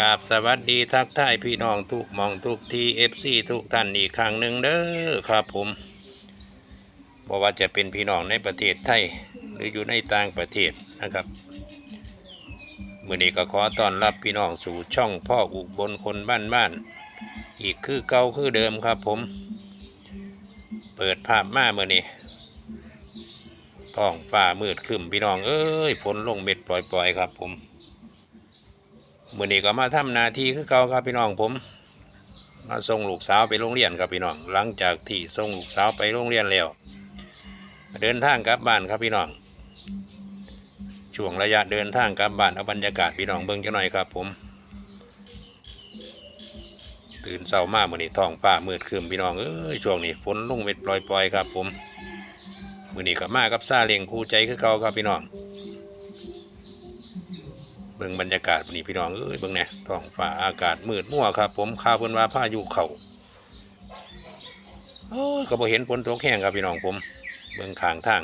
กราบสวัสดีทักทายพี่น้องทุกมองทุกทีเอฟซีทุกท่านอีกครั้งหนึ่งเด้อครับผมบอกว่าจะเป็นพี่น้องในประเทศไทย หรืออยู่ในต่างประเทศนะครับมื่อนี้ก็ขอต้อนรับพี่น้องสู่ช่องพ่ออุบลคนบ้านบ้านๆอีกคือเก่าคือเดิมครับผม เปิดภาพมาเมื่อนี้ท้องฟ้ามืดครึมพี่น้องเอ้ยฝนลงเม็ดปล่อยๆครับผม มื่อนี้ก็มาทำหนาทีคือเก่าครับพี่น้องผม มาส่งลูกสาวไปโรงเรียนครับพี่น้อง หลังจากที่ส่งลูกสาวไปโรงเรียนแล้ว เดินทางกลับบ้านครับพี่น้อง ช่วงระยะเดินทางกลับบ้านเอาบรรยากาศพี่น้องเบิ่งจังหน่อยครับผม ตื่นเช้ามากมื่อนี้ท้องฟ้ามืดครึมพี่น้องเอ้ยช่วงนี้ฝนลุ่งเม็ดปล่อยๆครับผมมื่อนี้ก็มากับซาเลียงคู่ใจคือเก่าครับพี่น้อง บิ่งบรรยากาศนนี้พี่น้องเอ้ยเบิ่งเนี่ยท้องฟ้าอากาศมืดมั่วครับ ผมข่าวเพิ่นว่าพายุเข้าโอ้ยก็บ่เห็นฝนตกแห้งครับพี่น้องผม เบิ่งข้างทาง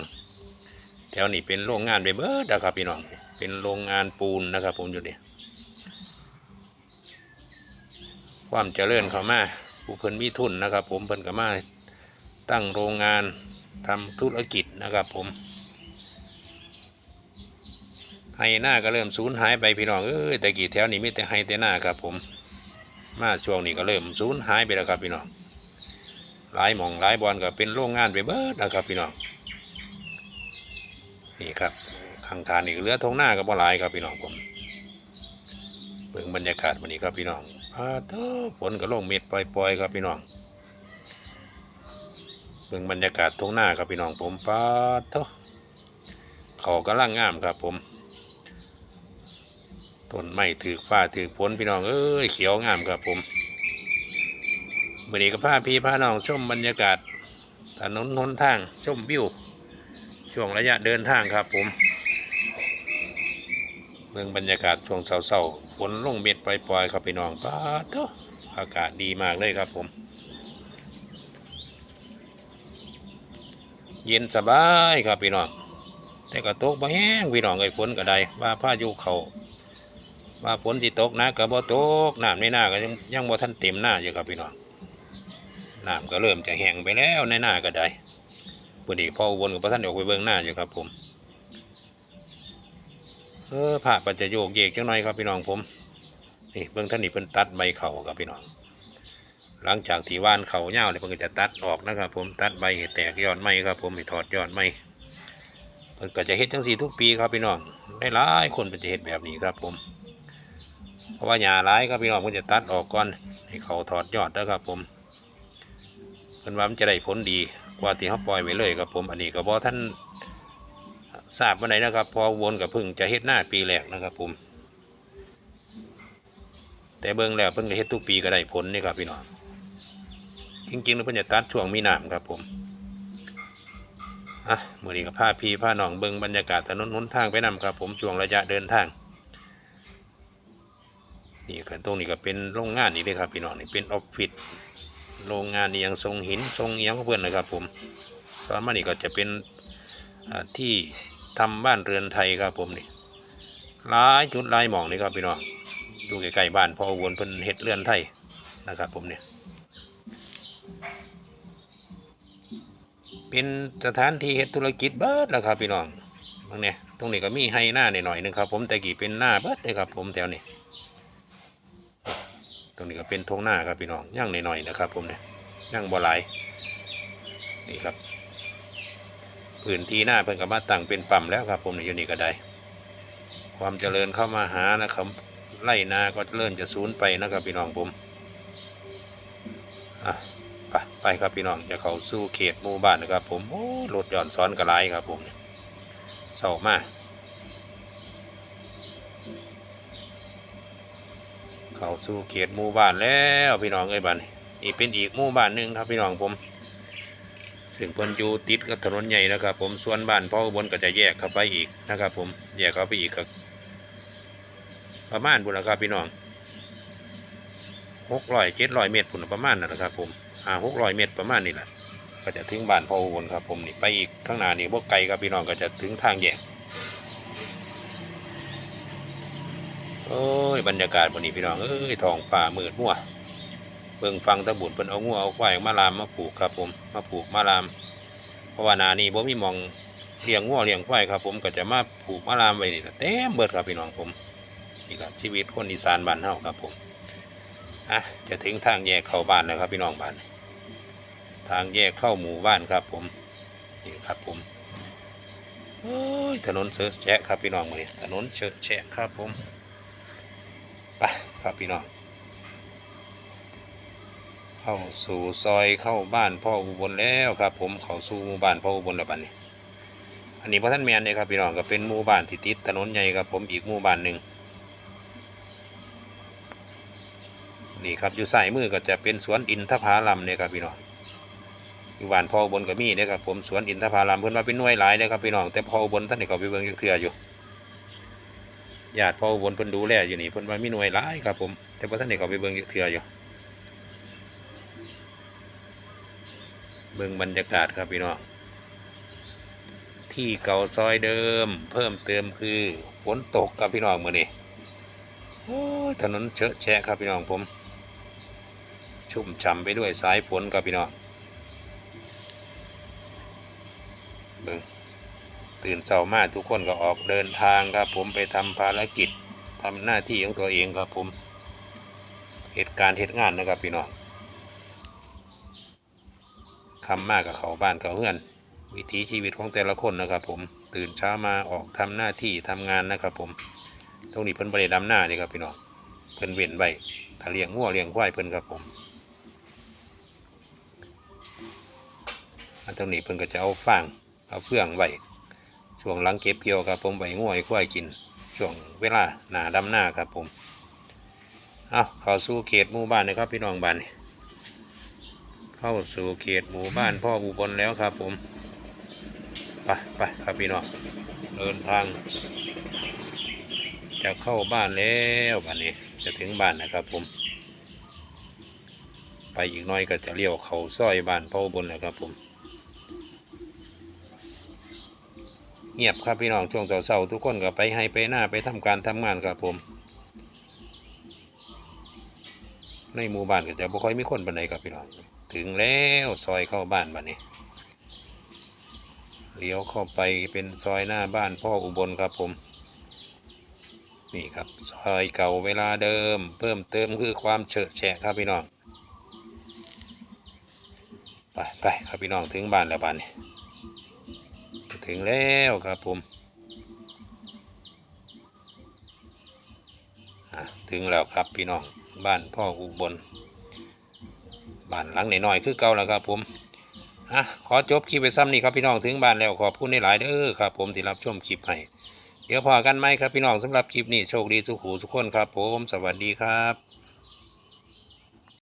แถวนี้เป็นโรงงานไปเบิดนะครับพี่น้อง เป็นโรงงานปูนนะครับ ผมอยู่เนี่ยความเจริญเข้ามาผู้เพิ่นมีทุนนะครับ ผมเพิ่นก็มาตั้งโรงงานทำธุรกิจนะครับผม ไฮหน้าก็เริ่มสูญหายไปพี่น้องเอ้ยแต่กี่แถวนี้มีแต่ไฮแต่หน้าครับ ผม มาช่วงนี้ก็เริ่มสูญหายไปแล้วครับพี่น้องหลายหมองหลายบอลก็เป็นโรงงานไปเบิดนะครับพี่น้องนี่ครับข้างทางนี่ก็เหลือทงหน้าก็บ่หลายครับพี่น้องผมเบิ่งบรรยากาศวันนี้ครับพี่น้องพาเถอะฝนก็ลงเม็ดปล่อยๆครับพี่น้องเบิ่งบรรยากาศทงหน้าครับพี่น้องผมปาเถอะเขากำลังงามครับผม ต้นไม้ถือฟ้าถือฝนพี่น้องเอ้ยเขียวงามครับผมมื่อนี้ก็พาพี่พาน้องชมบรรยากาศถนนหนทางชมวิวช่วงระยะเดินทางครับผม เมืองบรรยากาศช่วงเศร้าๆฝนลงเม็ดปล่อยๆครับพี่น้องป้าดเถอะอากาศดีมากเลยครับผม เย็นสบายครับพี่น้องแต่ก็ตกบ่แห้งพี่น้องไอ้ฝนก็ได้ว่าพายุเขา ว่าฝนที่ตกนะก็บ่ตกน้ำในหน้าก็ยังยังบ่ทันเต็มหน้าอยู่ครับพี่น้องน้ำก็เริ่มจะแห้งไปแล้วในหน้าก็ได้ปุ่นอีกพออุบลกับพระท่านออกไปเบิ่งหน้าอยู่ครับ ผมเออผ่าปัจจโยกเยกจังหน่อยครับพี่น้องผมนี่เบิ่งท่านนี่เพิ่นตัดใบเข่าครับพี่น้อง หลังจากที่ว่านเข่าเน่าวเนี่ยเพิ่นก็จะตัดออกนะครับ ผมตัดใบให้แตกยอดไม้ครับ ผมให้ถอดยอดไม้เพิ่นก็จะเฮ็ดจังสี่ทุกปีครับพี่น้องได้หลายคนเป็นจะเฮ็ดแบบนี้ครับผม เพราะว่าหญ้าร้ายครับพี่น้องมันจะตัดออกก่อนให้เขาถอดยอดนะครับผมเพิ่นว่ามันจะได้ผลดีกว่าที่เขาปล่อยไว้เลยครับผมอันนี้ก็บอท่านทราบวันไหนนะครับ พอวนกับพึ่งจะเฮ็ดหน้าปีแรกนะครับผมแต่เบิ่งแล้วเพิ่นก็เฮ็ดทุกปีก็ได้ผลนี่ครับพี่น้องจริงๆแล้วเพิ่นจะตัดช่วงมีน้ำครับผมอะมื้อนี้ก็พาพี่พาหนองเบิ่งบรรยากาศถนนหนทางไปนํครับผมช่วงระยะเดินทาง นี่ก็ตรงนี้ก็เป็นโรงงานนี่เลยครับพี่น้องนี่เป็นออฟฟิศโรงงานนี่ยังทรงหินทรงเอียงเพื่อนนะครับ ผม ตอนมานี่ก็จะเป็นที่ทำบ้านเรือนไทยครับผมนี่หลายจุดหลายหมองนี่ครับพี่น้องดูใกล้ๆบ้านพอวนเพิ่นเฮ็ดเรือนไทยนะครับผมเนี่ยเป็นสถานที่เฮ็ดธุรกิจเบิดแล้วครับพี่น้องตรงนี้ตรงนี้ก็มีให้หน้าหน่อยหนึ่งครับ ผมแต่กี่เป็นหน้าเบิดเลยครับผมแถวนี้ ตรงนี้ก็เป็นทงหน้าครับพี่น้องย่างหน่อยๆนะครับ ผมเนี่ยย่างบ่หลนี่ครับพื้นที่หน้าเพิ่นก็มาตั้งเป็นปั๊มแล้วครับผมในยูนี่ก็ได้ ความเจริญเข้ามาหานะครับไล่นาก็เริ่มจะสูญไปนะครับพี่น้องผมอะไปไปครับพี่น้องจะเข้าสู่เขตหมู่บ้านนะครับ ผมโอ้รถย้อนซ้อนกระไรครับผมเนี่ยเศร้ามาก เข้าสู่เขตหมู่บ้านแล้วพี่น้องเอ้ยบ้านนี้นี่เป็นอีกหมู่บ้านหนึ่งครับพี่น้องผมซึ่งเพิ่นอยู่ติดกับถนนใหญ่นะครับ ผมส่วนบ้านพ่ออุบลก็จะแยกเข้าไปอีกนะครับ ผมแยกเข้าไปอีกก็ประมาณบุญละครับพี่น้องหกร้อยเจ็ดร้อยเมตรพุ่นประมาณนั่นแหละครับ ผมอ่าหกร้อยเมตรประมาณนี้แหละก็จะถึงบ้านพ่ออุบลครับ ผมนี่ไปอีกข้างหน้านี่พวกไกลครับพี่น้องก็จะถึงทางแยก โอ้ยบรรยากาศวันนี้พี่น้องเอ้ยท้องป่ามืดมัวเบิ่งฟังตะบุญเพิ่นเอางัวเอาควายมาลามมาปลูกครับผมมาปลูกมาลาม เพราะว่านานี้บ่มีมองเลี้ยงงัวเลี้ยงควายครับ ผมก็จะมาปลูกมาลามไว้นี่ล่ะเต็มเบิดครับพี่น้องผมนี่ล่ะชีวิตคนอีสานบ้านเฮาครับผมอะจะถึงทางแยกเข้าบ้านแล้วครับ พี่น้องบ้าน ทางแยกเข้าหมู่บ้านครับ ผมนี่ครับผมโอ้ยถนนเชอะแฉะครับพี่น้องเนี่ยถนนเชอะแฉะครับผม ไปครับพี่น้องเข้าสู่ซอยเข้าบ้านพ่ออุบลแล้วครับ ผมเข้าสู่หมู่บ้านพ่ออุบลแล้วบัดนี้ อันนี้พระท่านแมนเนี่ยครับพี่น้องก็เป็นหมู่บ้านที่ติดถนนใหญ่ครับผมอีกหมู่บ้านหนึ่งนี่ครับอยู่สายมือก็จะเป็นสวนอินทผลัมเนี่ยครับพี่น้องอยู่บ้านพ่ออุบนก็มีเด้อครับผมสวนอินทผลัมเพิ่นว่าเป็นหน่วยหลายเด้อครับพี่น้องแต่พ่ออุบลท่านนี่เขาไปเบิ่งจักเทื่ออยู่ ญาติพ่ออุบลเพิ่นดูแลอยู่นี่เพิ่นว่ามีหน่วยหลายครับ ผม แต่ว่าท่านนี่เขาไปเบิ่งจักเทื่ออยู่ เบิ่งบรรยากาศครับพี่น้องที่เก่าซอยเดิม เพิ่มเติมคือฝนตกครับพี่น้องมื้อนี้ถนนเชอะแฉะครับพี่น้องผม ชุ่มฉ่ำไปด้วยสายฝนครับพี่น้องเบิ่ง ตื่นเช้ามาทุกคนก็ออกเดินทางครับ ผมไปทำภารกิจทำหน้าที่ของตัวเองครับผมเหตุการณ์เหตุงานนะครับพี่น้องคำมากกับเขาบ้านเขาเฮือน วิถีชีวิตของแต่ละคนนะครับ ผมตื่นเช้ามาออกทำหน้าที่ทำงานนะครับ ผมตรงนี้เพิ่นบริดำหน้าเลยครับพี่น้องเพิ่นเว้นไว้ถ้าเลี้ยงงัวเลี้ยงควายเพิ่นครับผมอันตรงนี้เพิ่นก็จะเอาฟางเอาเฟืองไว้ ช่วงหลังเก็บเกี่ยวครับผมไว้ง่วยควายกิน ช่วงเวลาหนาดำหน้าครับผมเอาเข้าสู่เขตหมู่บ้านนะครับพี่น้องบ้านนี่เข้าสู่เขตหมู่บ้านพ่ออุบลแล้วครับผมไปไปครับพี่น้องเดินทาง จะเข้าบ้านแล้วบ้านนี้จะถึงบ้านนะครับผม ไปอีกน้อยก็จะเลี้ยวเขาซอยบ้านพ่ออุบลแล้วครับผม เงียบครับพี่น้องช่วงเสาร์ๆทุกคนก็ไปให้ไปหน้าไปทำการทำงานครับผม ในหมู่บ้านก็จะบ่ค่อยมีคนปานใดครับพี่น้องถึงแล้วซอยเข้าบ้านบ้านนี้เลี้ยวเข้าไปเป็นซอยหน้าบ้านพ่ออุบลครับผม นี่ครับซอยเก่าเวลาเดิม เพิ่มเติมคือความเฉอะแฉะครับพี่น้อง ไปไปครับพี่น้องถึงบ้านแล้วบ้านนี้ ถึงแล้วครับผมถึงแล้วครับพี่น้องบ้านพ่ออุบลบ้านหลังหน้อยๆคือเก่าแล้วครับผมอะขอจบคลิปไปซ้ำนี่ครับพี่น้องถึงบ้านแล้วขอบคุณในหลายเด้อครับ ผมที่รับชมคลิปให้เดี๋ยวพอกันไหมครับพี่น้องสำหรับคลิปนี้โชคดีทุกหูทุกคนครับ ผมสวัสดีครับ